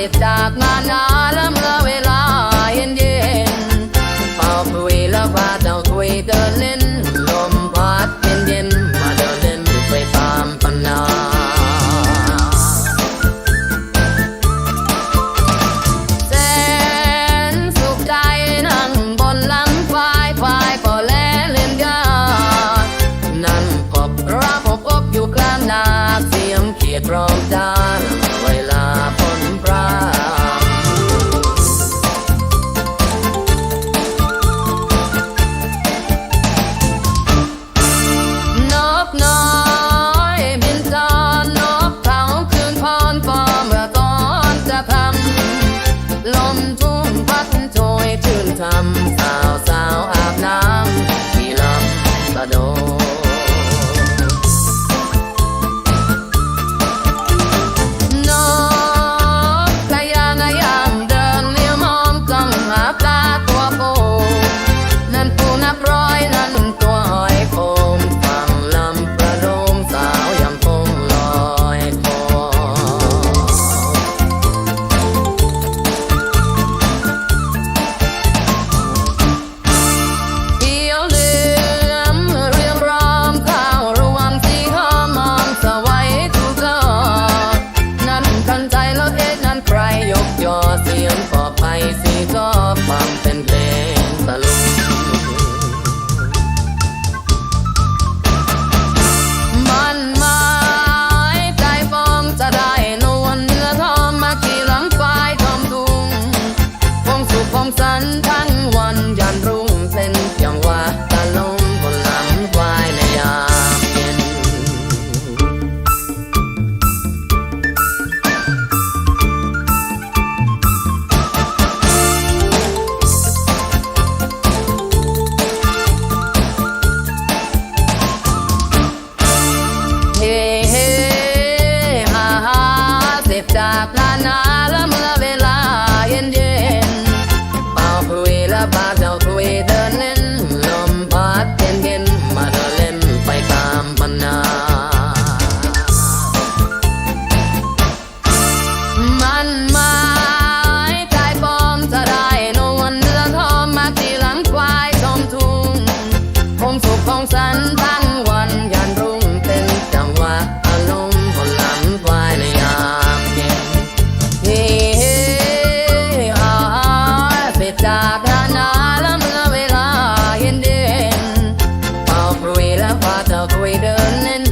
ร็จจากงานนาล้ำละเวลาเย็นเย็นเป่าปุยแล้วว่าเจ้าคุยเดินเล่นลมพัดเย็นเย็นมาเดินเล่นไปตามปัญญาพบรักอบอบอยู่กลางนาเสียงเขียดร้องจาน ดอ ทั้งวันยันรุ่งเส้นเสีงว่าตะลงบลังควายในยามเย็น เฮ้เฮ่ฮ่าเสพจากลานา running